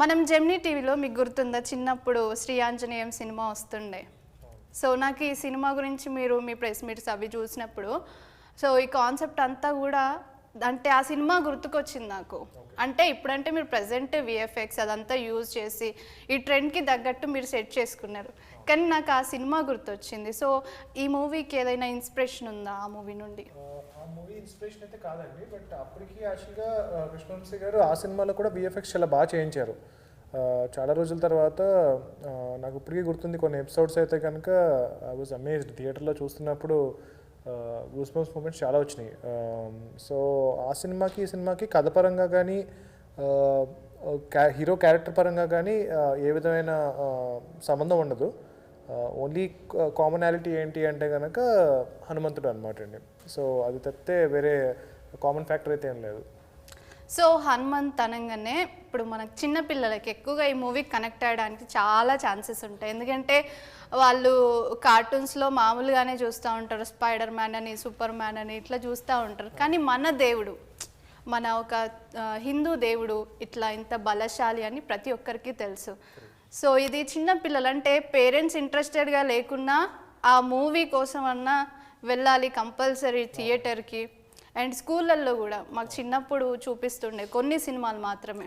మనం జెమినీ టీవీలో మీకు గుర్తుందా? చిన్నప్పుడు శ్రీ ఆంజనేయం సినిమా వస్తుండే. సో నాకు ఈ సినిమా గురించి మీరు మీ ప్రెస్ మీట్స్ అవి చూసినప్పుడు సో ఈ కాన్సెప్ట్ అంతా కూడా అంటే ఆ సినిమా గుర్తుకొచ్చింది నాకు. అంటే ఇప్పుడంటే మీరు ప్రజెంట్ విఎఫ్ఎక్స్ అదంతా యూజ్ చేసి ఈ ట్రెండ్కి తగ్గట్టు మీరు సెట్ చేసుకున్నారు. కానీ నాకు ఆ సినిమా గుర్తొచ్చింది. సో ఈ మూవీకి ఏదైనా ఇన్స్పిరేషన్ ఉందా ఆ మూవీ నుండి? ఆ మూవీ ఇన్స్పిరేషన్ అయితే కాదండి. బట్ అప్పటికి యాక్చువల్గా కృష్ణవంశీ గారు ఆ సినిమాలో కూడా విఎఫ్ఎక్స్ చాలా బాగా చేయించారు. చాలా రోజుల తర్వాత నాకు ఇప్పటికీ గుర్తుంది కొన్ని ఎపిసోడ్స్ అయితే కనుక ఐ వాజ్ అమేజ్డ్. థియేటర్లో చూస్తున్నప్పుడు గూస్ బంప్స్ మూమెంట్స్ చాలా వచ్చినాయి. సో ఆ సినిమాకి ఈ సినిమాకి కథ పరంగా కానీ హీరో క్యారెక్టర్ పరంగా కానీ ఏ విధమైన సంబంధం ఉండదు. Uh, ఓన్లీ కామనాలిటీ uh, ఏంటి అంటే కనుక హనుమంతుడు అనమాట అండి. సో అది తప్పితే వేరే కామన్ ఫ్యాక్టర్ అయితే ఏం లేదు. సో హనుమంత్ అనగానే ఇప్పుడు మనకు చిన్న పిల్లలకి ఎక్కువగా ఈ మూవీ కనెక్ట్ అయ్యడానికి చాలా ఛాన్సెస్ ఉంటాయి. ఎందుకంటే వాళ్ళు కార్టూన్స్లో మామూలుగానే చూస్తూ ఉంటారు. స్పైడర్ మ్యాన్ అని సూపర్ మ్యాన్ అని ఇట్లా చూస్తూ ఉంటారు. కానీ మన దేవుడు మన ఒక uh, హిందూ దేవుడు ఇట్లా ఇంత బలశాలి అని ప్రతి ఒక్కరికి తెలుసు. సో ఇది చిన్న పిల్లలు అంటే పేరెంట్స్ ఇంట్రెస్టెడ్గా లేకున్నా ఆ మూవీ కోసం అన్నా వెళ్ళాలి కంపల్సరీ థియేటర్కి. అండ్ స్కూళ్ళల్లో కూడా మాకు చిన్నప్పుడు చూపిస్తుండే కొన్ని సినిమాలు మాత్రమే.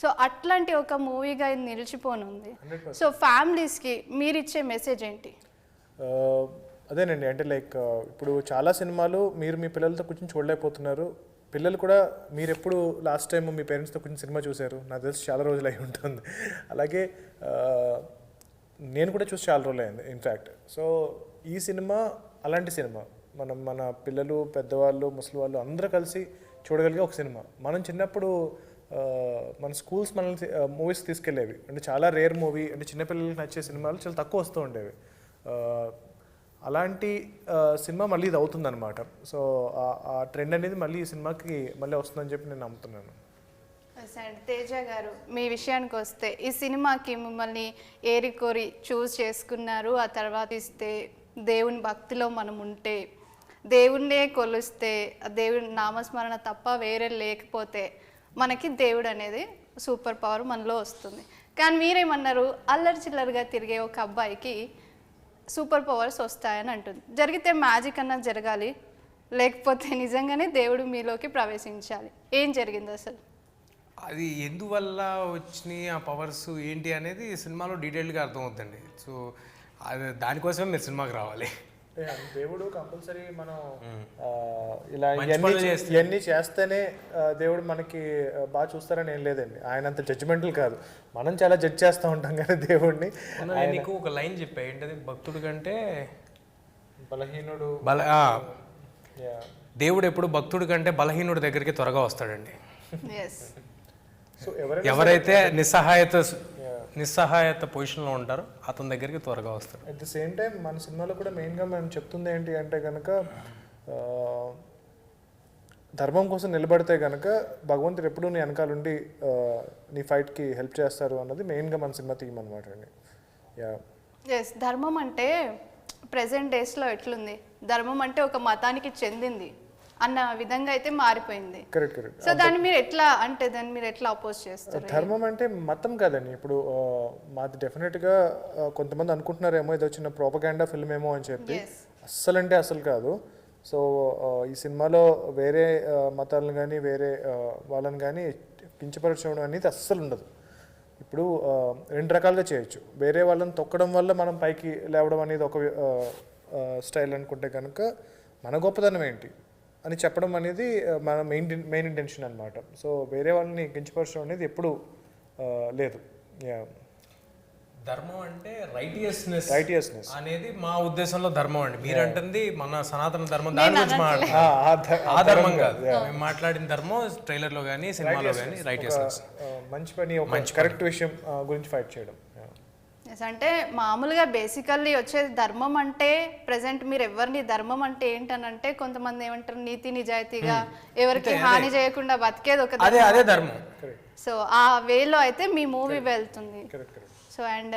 సో అట్లాంటి ఒక మూవీగా ఇది నిలిచిపోనుంది. సో ఫ్యామిలీస్కి మీరు ఇచ్చే మెసేజ్ ఏంటి అదేనండి. అంటే లైక్ ఇప్పుడు చాలా సినిమాలు మీరు మీ పిల్లలతో కూర్చొని చూడలేకపోతున్నారు. పిల్లలు కూడా మీరు ఎప్పుడు లాస్ట్ టైం మీ పేరెంట్స్తో కొంచెం సినిమా చూశారు? నాకు తెలిసి చాలా రోజులు అయి ఉంటుంది. అలాగే నేను కూడా చూసి చాలా రోజులు అయింది ఇన్ఫ్యాక్ట్ సో ఈ సినిమా అలాంటి సినిమా మనం మన పిల్లలు పెద్దవాళ్ళు ముసలి వాళ్ళు అందరూ కలిసి చూడగలిగే ఒక సినిమా. మనం చిన్నప్పుడు మన స్కూల్స్ మనల్ని మూవీస్ తీసుకెళ్ళేవి. అంటే చాలా రేర్ మూవీ అంటే చిన్నపిల్లలకి నచ్చే సినిమాలు చాలా తక్కువ వస్తూ ఉండేవి. అలాంటి సినిమా మళ్ళీ ఇది అవుతుందన్నమాట. సో ఆ- ట్రెండ్ అనేది మళ్ళీ ఈ సినిమాకి మళ్ళీ వస్తుందని చెప్పి నేను నమ్ముతున్నాను. తేజ గారు మీ విషయానికి వస్తే ఈ సినిమాకి మిమ్మల్ని ఏరి కోరి చూస్ చేసుకున్నారు ఆ తర్వాత ఇస్తే దేవుని భక్తిలో మనం ఉంటే దేవుణ్ణే కొలిస్తే దేవుని నామస్మరణ తప్ప వేరే లేకపోతే మనకి దేవుడు అనేది సూపర్ పవర్ మనలో వస్తుంది. కానీ మీరేమన్నారు అల్లరి చిల్లరగా తిరిగే ఒక అబ్బాయికి సూపర్ పవర్స్ వస్తాయని అంటుంది. జరిగితే మ్యాజిక్ అన్నది జరగాలి లేకపోతే నిజంగానే దేవుడు మీలోకి ప్రవేశించాలి. ఏం జరిగింది అసలు? అది ఎందువల్ల వచ్చినాయి ఆ పవర్స్ ఏంటి అనేది సినిమాలో డీటెయిల్గా అర్థమవుతుంది సో అది దానికోసమే మీరు సినిమాకి రావాలి. దేవుడు కంపల్సరీ మనం ఇలా ఇవన్నీ చేస్తేనే దేవుడు మనకి బాగా చూస్తారని ఏం లేదండి. ఆయన అంత జడ్జిమెంటల్ కాదు. మనం చాలా జడ్జ్ చేస్తూ ఉంటాం కానీ దేవుడిని నీకు ఒక లైన్ చెప్పా. ఏంటది? భక్తుడు కంటే బలహీనుడు బల. దేవుడు ఎప్పుడు భక్తుడి కంటే బలహీనుడి దగ్గరికి త్వరగా వస్తాడండి. సో ఎవరైతే నిస్సహాయత నిస్సహాయత పొజిషన్లో ఉంటారో. అతని దగ్గరికి త్వరగా వస్తాడు అట్ ద సేమ్ టైం మన సినిమాలో కూడా మెయిన్గా మనం చెప్తుంది ఏంటి అంటే కనుక ఆ, ధర్మం కోసం నిలబడితే కనుక భగవంతుడు ఎప్పుడూ నీ వెనకాలండి నీ ఫైట్కి హెల్ప్ చేస్తారు అన్నది మెయిన్గా మన సినిమా థీమ్ అనమాట అండి. యా ఎస్ ధర్మం అంటే ప్రజెంట్ డేస్లో ఎట్లుంది? ధర్మం అంటే ఒక మతానికి చెందింది. అన్న విధంగా అయితే మారిపోయింది. కరెక్ట్ కరెక్ట్ సో దాన్ని మీరు ఎట్లా అంటే దాన్ని మీరు ఎట్లా అపోజ్ చేస్తారు? ధర్మం అంటే మతం కాదండి. ఇప్పుడు మాది డెఫినెట్గా కొంతమంది అనుకుంటున్నారేమో ఇది వచ్చిన ప్రోపగాండా ఫిల్మ్ ఏమో అని చెప్పి. అస్సలు అంటే అసలు కాదు. సో ఈ సినిమాలో వేరే మతాలను కానీ వేరే వాళ్ళని కానీ కించపరచడం అనేది అస్సలు ఉండదు. ఇప్పుడు రెండు రకాలుగా చేయొచ్చు. వేరే వాళ్ళని తొక్కడం వల్ల మనం పైకి లేవడం అనేది ఒక స్టైల్ అనుకుంటే కనుక మన గొప్పతనం ఏంటి? అని చెప్పడం అనేది మన మెయిన్ మెయిన్ ఇంటెన్షన్ అనమాట సో వేరే వాళ్ళని కించపరచడం అనేది ఎప్పుడు లేదు. ధర్మం అంటే రైటియస్నెస్ రైటియస్నెస్ అనేది మా ఉద్దేశంలో ధర్మం అండి. మీరంటుంది మన సనాతన ధర్మం దాని గురించి మాట్లాడుతున్నాం ఆ ధర్మం కాదు. మేము మాట్లాడిన ధర్మం ట్రైలర్లో కానీ సినిమాలో కానీ రైటియస్నెస్ మంచి పని ఒక కరెక్ట్ విషయం గురించి ఫైట్ చేయడం. ఎస్ అంటే మామూలుగా బేసికల్లీ వచ్చేది ధర్మం అంటే ప్రజెంట్ మీరు ఎవరిని ధర్మం అంటే ఏంటనంటే కొంతమంది ఏమంటారు నీతి నిజాయితీగా ఎవరికి హాని చేయకుండా బతికేది ఒక అదే అదే ధర్మం. సో ఆ వేలో అయితే మీ మూవీ వెళ్తుంది. సో అండ్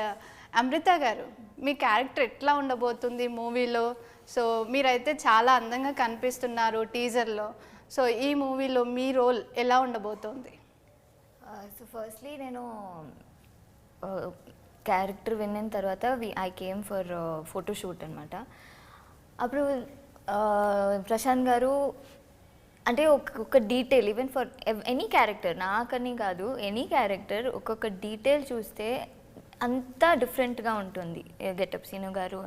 అమృత గారు మీ క్యారెక్టర్ ఎట్లా ఉండబోతుంది మూవీలో? సో మీరైతే చాలా అందంగా కనిపిస్తున్నారు టీజర్లో సో ఈ మూవీలో మీ రోల్ ఎలా ఉండబోతోంది? సో ఫస్ట్లీ నేను క్యారెక్టర్ విన్న తర్వాత ఐ కేమ్ ఫర్ ఫోటోషూట్ అనమాట అప్పుడు ప్రశాంత్ గారు అంటే ఒక ఒక detail even for any character నాకని కాదు ఎనీ క్యారెక్టర్ ఒక్కొక్క డీటెయిల్ చూస్తే అంతా డిఫరెంట్గా ఉంటుంది. గెటప్ సీను గారు